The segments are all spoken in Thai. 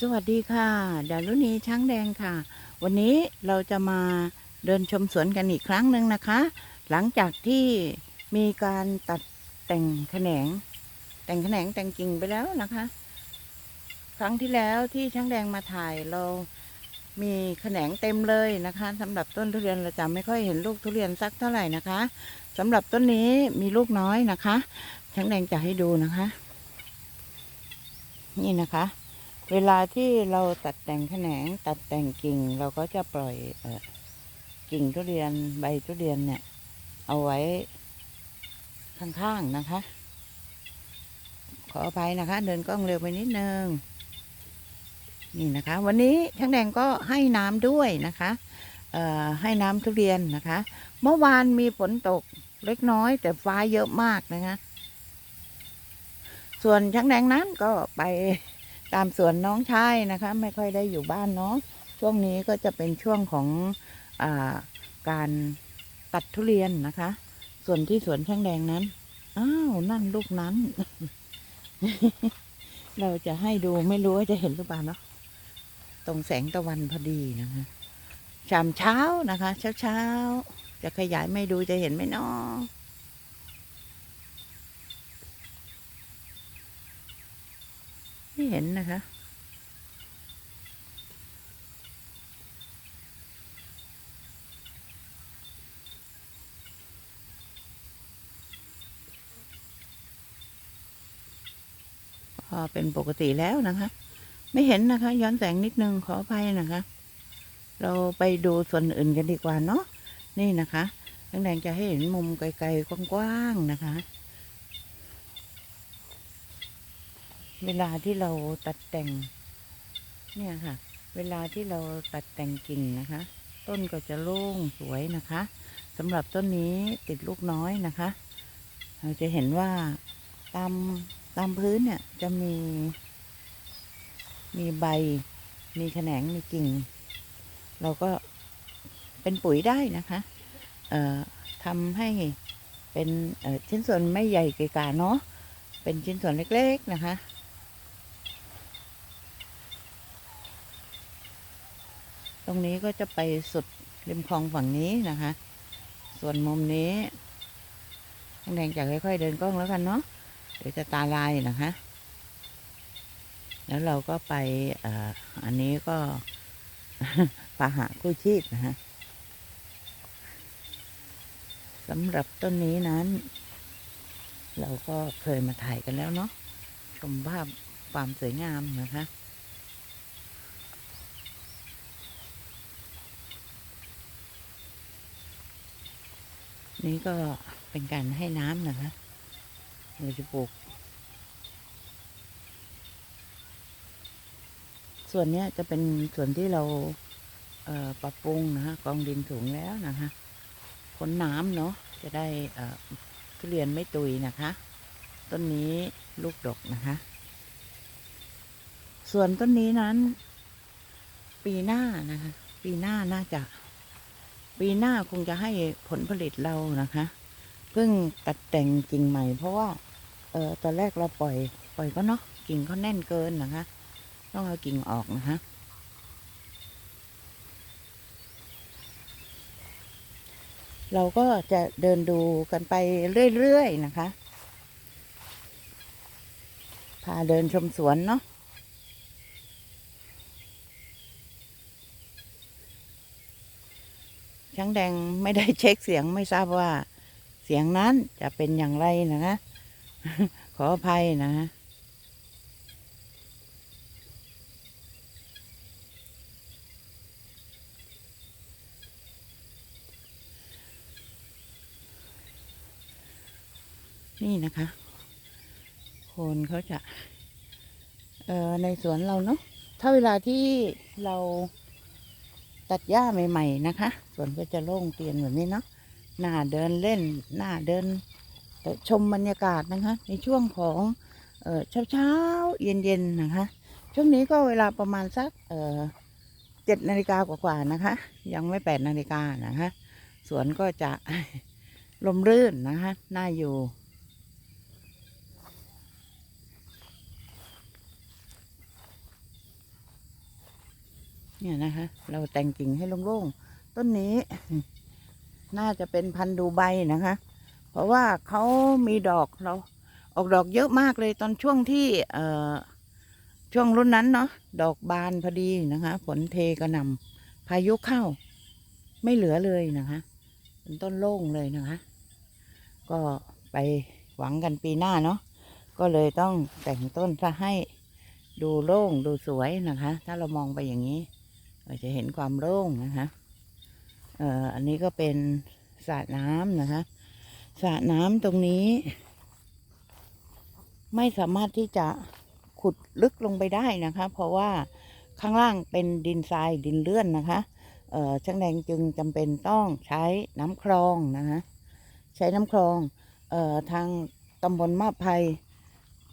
สวัสดีค่ะดารุณีช้างแดงค่ะ วันนี้เราจะมาเดินชมสวนกันอีกครั้งหนึ่งนะคะ หลังจากที่มีการตัดแต่งแขนง แต่งแขนงแต่งกิ่งไปแล้วนะคะ ครั้งที่แล้วที่ช้างแดงมาถ่ายเรามีแขนงเต็มเลยนะคะสำหรับต้นทุเรียนเราจะไม่ค่อยเห็นลูกทุเรียนสักเท่าไหร่นะคะสำหรับต้นนี้มีลูกน้อยนะคะช้างแดงจะให้ดูนะคะ นี่นะคะ เวลาที่เราตัดแต่งแขนงตัดแต่งกิ่งเราก็จะปล่อยเอกิ่งทุเรียนใบทุเรียนเนี่ย เอาไว้ข้างๆนะคะ ขออภัยนะคะ เดินกล้องเร็วไปนิดนึงนี่นะคะ วันนี้ช่างแดงก็ให้น้ำด้วยนะคะเอ่อให้น้ำทุเรียนนะคะ เมื่อวานมีฝนตกเล็กน้อย แต่ฟ้าเยอะมากนะคะ ส่วนช่างแดงนั้นก็ไป ตามสวนน้องชายนะคะ ไม่ค่อยได้อยู่บ้านเนาะช่วงนี้ก็จะเป็นช่วงของอาการตัดทุเรียนนะคะ ส่วนที่สวนช่างแดงนั้นอ้าวนั่นลูกนั้น เราจะให้ดูไม่รู้ว่าจะเห็นหรือเปล่าเนาะตรงแสงตะวันพอดีนะคะชามเช้านะคะ เช้าเช้าจะขยายไม่ดูจะเห็นไหมเนาะ ไม่เห็นนะคะก็เป็นปกติแล้วนะคะ ไม่เห็นนะคะ ย้อนแสงนิดนึงขออภัยนะคะ เราไปดูส่วนอื่นกันดีกว่าเนาะนี่นะคะแดงจะให้เห็นมุมไกลๆกว้างๆนะคะ เวลาที่เราตัดแต่ง เนี่ยค่ะ เวลาที่เราตัดแต่งกิ่งนะคะ ต้นก็จะโล่งสวยนะคะสำหรับต้นนี้ติดลูกน้อยนะคะ เราจะเห็นว่าตามตามพื้นเนี่ยจะมี มีใบ มีแขนงมีกิ่ง เราก็เป็นปุ๋ยได้นะคะเอ่อทำให้เป็นชิ้นส่วนไม่ใหญ่เกกะเนาะเป็นชิ้นส่วนเล็กๆนะคะ ตรงนี้ก็จะไปสุดริมคลองฝั่งนี้นะคะ ส่วนมุมนี้ทางแดงจะค่อยๆเดินกล้องแล้วกันเนาะเดี๋ยวจะตาลายนะคะ แล้วเราก็ไปออันนี้ก็ปาหะกู้ชีพนะฮะสำหรับต้นนี้นั้น เราก็เคยมาถ่ายกันแล้วเนาะชมภาพความสวยงามนะคะ นี่ก็เป็นการให้น้ำนะคะเราจะปลูก ส่วนนี้จะเป็นส่วนที่เราเปรับปรุงนะฮะกองดินสูงแล้วนะคะพ้นน้ำเนาะจะได้เอ่อทุเรียนไม่ตุยนะคะ ต้นนี้ลูกดกนะคะ ส่วนต้นนี้นั้น ปีหน้านะคะ ปีหน้าน่าจะ ปีหน้าคงจะให้ผลผลิตเรานะคะเพิ่งตัดแต่งกิ่งใหม่ เพราะว่าเออตอนแรกเราปล่อย ปล่อยก็เนาะกิ่งเขาแน่นเกินนะคะ ต้องเอากิ่งออกนะคะเราก็จะเดินดูกันไปเรื่อย ๆ นะคะ พาเดินชมสวนเนาะ ช้างแดงไม่ได้เช็คเสียงไม่ทราบว่า เสียงนั้นจะเป็นอย่างไรนะคะขออภัยนะนี่นะคะ คนเขาจะ เอ่อ ในสวนเราเนาะ ถ้าเวลาที่เรา ตัดหญ้าใหม่ๆนะคะสวนก็จะโล่งเตียนแบบนี้เนาะหน้าเดินเล่นหน้าเดินชมบรรยากาศนะคะ ในช่วงของเอ่อเช้าๆเย็นๆนะคะ ช่วงนี้ก็เวลาประมาณสักเจ็ดนาฬิกากว่าๆนะคะ ยังไม่แปดนาฬิกานะคะ สวนก็จะลมรื่นนะคะ น่าอยู่ เนี่ยนะคะ เราแต่งกิ่งให้โล่งๆ ต้นนี้ น่าจะเป็นพันธุ์ดูใบนะคะ เพราะว่าเขามีดอกเรา ออกดอกเยอะมากเลยตอนช่วงที่เอ่อช่วงรุ่นนั้นเนาะดอกบานพอดีนะคะฝนเทกระหนำพายุเข้า ไม่เหลือเลยนะคะเป็นต้นโล่งเลยนะคะ ก็ไปหวังกันปีหน้าเนาะก็เลยต้องแต่งต้นซะให้ดูโล่งดูสวยนะคะ ถ้าเรามองไปอย่างนี้ เราจะเห็นความโล่งนะคะเอ่ออันนี้ก็เป็นสระน้ำนะคะสระน้ำตรงนี้ ไม่สามารถที่จะขุดลึกลงไปได้นะคะ เพราะว่าข้างล่างเป็นดินทรายดินเลื่อนนะคะเอ่อช่างแดงจึงจำเป็นต้องใช้น้ำคลองนะคะใช้น้ำคลองเอ่อทางตำบลมาบไพร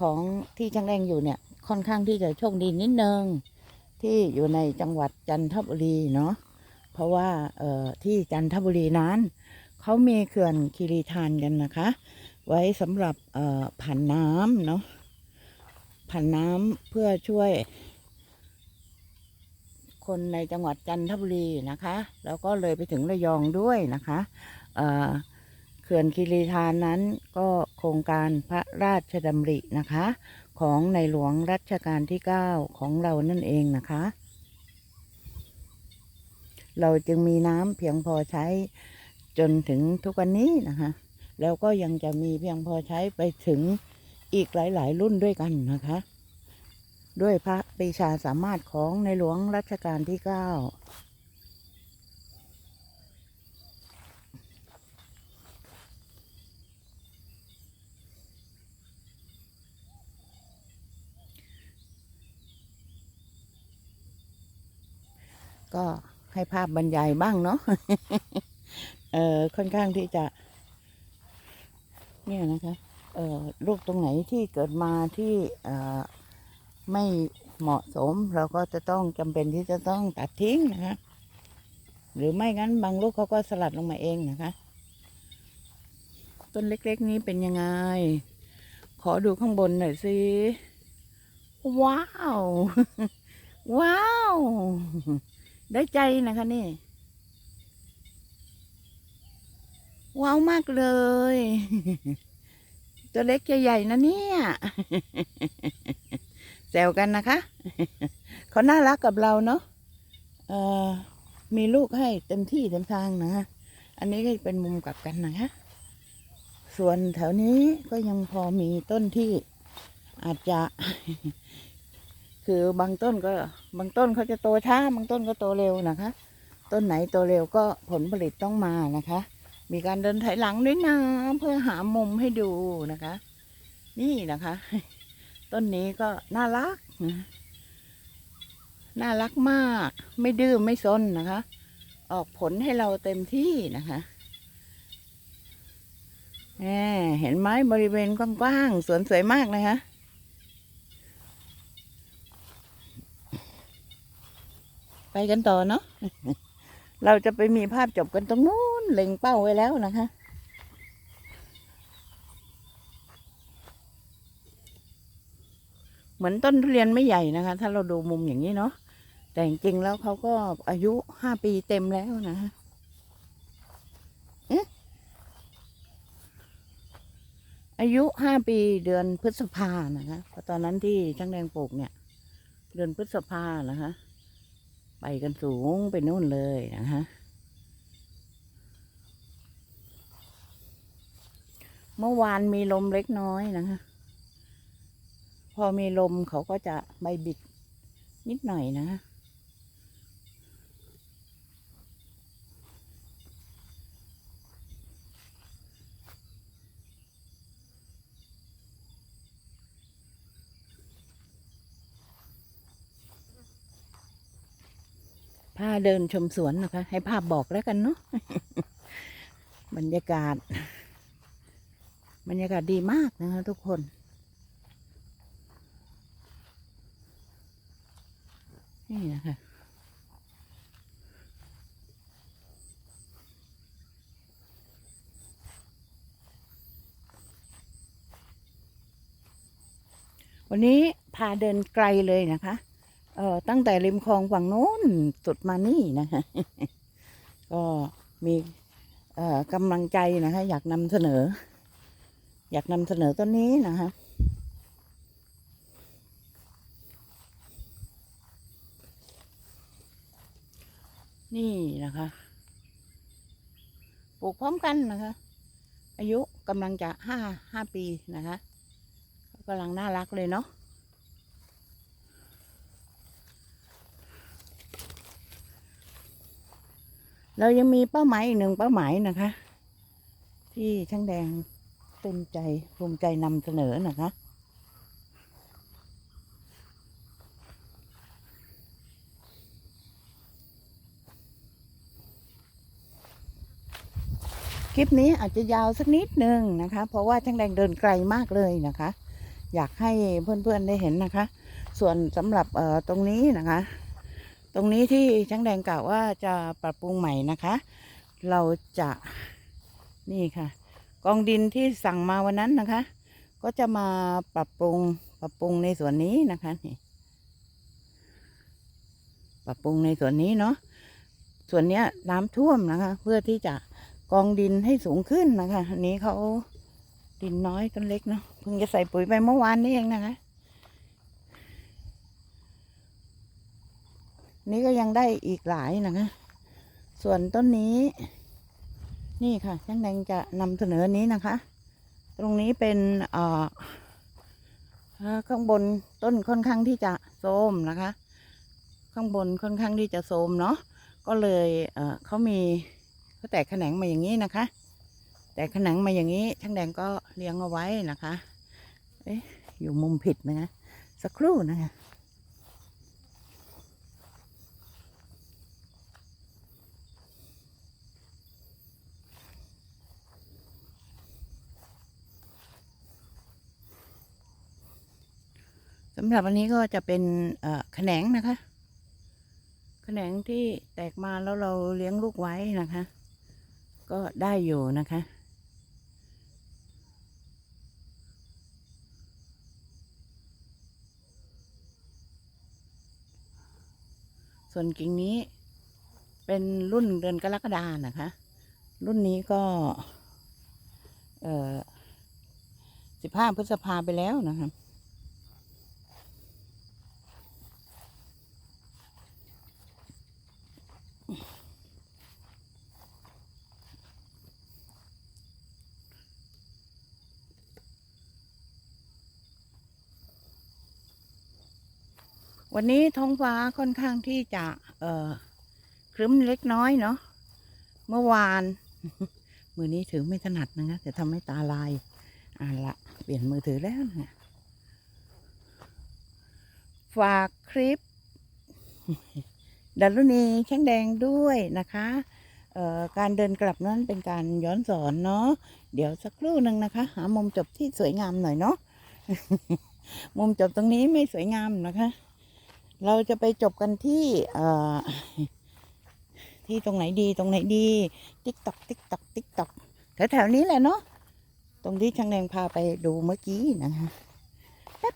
ของที่ช่างแดงอยู่เนี่ย ค่อนข้างที่จะโชคดีนิดนึง ที่อยู่ในจังหวัดจันทบุรีเนาะเพราะว่าเอ่อที่จันทบุรีนั้นเขามีเขื่อนคีรีธานกันนะคะ ไว้สำหรับเอ่อผ่านน้ำเนาะผ่านน้ำเพื่อช่วย คนในจังหวัดจันทบุรีนะคะ แล้วก็เลยไปถึงระยองด้วยนะคะเอ่อเขื่อนคีรีธานนั้นก็โครงการพระราชดำรินะคะ ของในหลวงรัชกาลที่ 9 ของเรานั่นเองนะคะ เราจึงมีน้ำเพียงพอใช้จนถึงทุกวันนี้นะคะ แล้วก็ยังจะมีเพียงพอใช้ไปถึงอีกหลาย ๆ รุ่นด้วยกันนะคะ ด้วยพระปรีชาสามารถของในหลวงรัชกาลที่ 9 ก็ให้ภาพบรรยายบ้างเนาะเออค่อนข้างที่จะ เนี่ยนะคะเออลูกตรงไหนที่เกิดมาที่เออไม่เหมาะสม เราก็จะต้องจำเป็นที่จะต้องตัดทิ้งนะคะหรือไม่งั้นบางลูกเขาก็สลัดลงมาเองนะคะ ต้นเล็กๆนี้เป็นยังไง ขอดูข้างบนหน่อยสิว้าว ว้าว ได้ใจนะคะนี่ ว้าวมากเลย ตัวเล็กใหญ่ๆนะเนี่ยแซวกันนะคะเขาน่ารักกับเราเนาะมีลูกให้เต็มที่เต็มทางนะอันนี้ก็เป็นมุมกลับกันนะคะส่วนแถวนี้ก็ยังพอมีต้นที่อาจจะ คือบางต้นก็บางต้นเขาจะโตช้าบางต้นก็โตเร็วนะคะ ต้นไหนโตเร็วก็ผลผลิตต้องมานะคะ มีการเดินถอยหลังด้วยนะเพื่อหามุมให้ดูนะคะ นี่นะคะ ต้นนี้ก็น่ารัก น่ารักมาก ไม่ดื้อไม่ซนนะคะ ออกผลให้เราเต็มที่นะคะเห็นไหมบริเวณกว้างๆสวนสวยมากนะคะ ไปกันต่อเนาะ เราจะไปมีภาพจบกันตรงนู้นเล็งเป้าไว้แล้วนะคะเหมือนต้นทุเรียนไม่ใหญ่นะคะ ถ้าเราดูมุมอย่างนี้เนาะแต่จริงๆแล้วเขาก็อายุห้าปีเต็มแล้วนะคะเอ๊ะอายุห้าปีเดือนพฤษภานะคะเพราะตอนนั้นที่ช่างแดงปลูกเนี่ย เดือนพฤษภานะคะ ไปกันสูงไปนู่นเลยนะคะเมื่อวานมีลมเล็กน้อยนะคะพอมีลมเขาก็จะใบบิดนิดหน่อยนะาเดินชมสวนนะคะ ให้ภาพบอกแล้วกันเนาะบรรยากาศ บรรยากาศดีมากนะคะทุกคน นี่นะคะวันนี้พาเดินไกลเลยนะคะ เอ่อตั้งแต่ริมคลองฝั่งโน้นสุดมานี่นะคะก็มีเอ่อกำลังใจนะคะ อยากนำเสนอ อยากนำเสนอต้นนี้นะคะนี่นะคะปลูกพร้อมกันนะคะ อายุกำลังจะห้าห้าปีนะคะกำลังน่ารักเลยเนาะ เรายังมีเป้าหมายอีกหนึ่งเป้าหมายนะคะ ที่ช่างแดงเต็มใจภูมิใจนำเสนอนะคะคลิปนี้อาจจะยาวสักนิดหนึ่งนะคะ เพราะว่าช่างแดงเดินไกลมากเลยนะคะ อยากให้เพื่อนๆได้เห็นนะคะ ส่วนสำหรับตรงนี้นะคะ ตรงนี้ที่ช่างแดงกล่าวว่าจะปรับปรุงใหม่นะคะ เราจะนี่ค่ะ กองดินที่สั่งมาวันนั้นนะคะ ก็จะมาปรับปรุงปรับปรุงในส่วนนี้นะคะนี่ปรับปรุงในส่วนนี้เนาะส่วนเนี้ยน้ำท่วมนะคะ เพื่อที่จะกองดินให้สูงขึ้นนะคะ อันนี้เขาดินน้อยต้นเล็กเนาะเพิ่งจะใส่ปุ๋ยไปเมื่อวานนี้เองนะคะ นี่ก็ยังได้อีกหลายนะคะส่วนต้นนี้ นี่ค่ะช่างแดงจะนำเสนอนี้นะคะ ตรงนี้เป็นเอ่อข้างบนต้นค่อนข้างที่จะโทรมนะคะ ข้างบนค่อนข้างที่จะโทรมเนาะก็เลยเอ่อเขามีเขาแตกแขนงมาอย่างนี้นะคะ แตกแขนงมาอย่างนี้ช่างแดงก็เลี้ยงเอาไว้นะคะ เอ๊ะอยู่มุมผิดนะคะสักครู่นะคะำหรับอันนี้ก็จะเป็นแขนงนะคะแขนงที่แตกมาแล้วเราเลี้ยงลูกไว้นะคะ ก็ได้อยู่นะคะส่วนกิ่งนี้เป็นรุ่นเดือนกรกฎานะคะ รุ่นนี้ก็ เออสิบห้าพฤษภาไปแล้วนะคะ วันนี้ท้องฟ้าค่อนข้างที่จะ เอ่อครึ้มเล็กน้อยเนาะเมื่อวาน มือนี้ถือไม่ถนัดนะคะจะทำให้ตาลายอ่าละเปลี่ยนมือถือแล้วนะฝากคลิปดารุณีช่างแดงด้วยนะคะเอ่อการเดินกลับนั้นเป็นการย้อนสอนเนาะ เดี๋ยวสักครู่หนึ่งนะคะ หามุมจบที่สวยงามหน่อยเนาะ มุมจบตรงนี้ไม่สวยงามนะคะ เราจะไปจบกันที่ที่ตรงไหนดีตรงไหนดีติ๊กตอกติ๊กตอกติ๊กตอกแถวๆนี้แหละเนาะตรงที่ช่างแดงพาไปดูเมื่อกี้นะคะ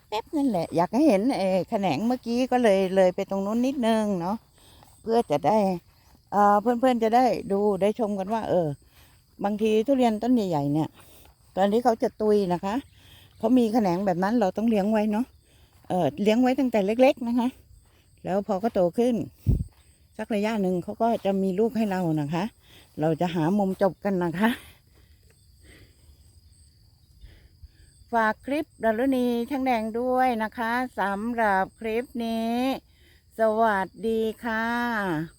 แป๊บๆนั่นแหละ อยากให้เห็นเออแขนงเมื่อกี้ก็เลยเลยไปตรงนู้นนิดนึงเนาะเพื่อจะได้เอ่อเพื่อนๆจะได้ดูได้ชมกันว่า เออ บางทีทุเรียนต้นใหญ่ๆเนี่ย ตอนที่เขาจะตุยนะคะเขามีแขนงแบบนั้นเราต้องเลี้ยงไว้เนาะเออเลี้ยงไว้ตั้งแต่เล็ก ๆ นะคะ แล้วพอก็โตขึ้น สักระยะหนึ่งเขาก็จะมีลูกให้เรานะคะ เราจะหามุมจบกันนะคะ ฝากคลิปดารุณีช่างแดงด้วยนะคะสำหรับคลิปนี้ สวัสดีค่ะ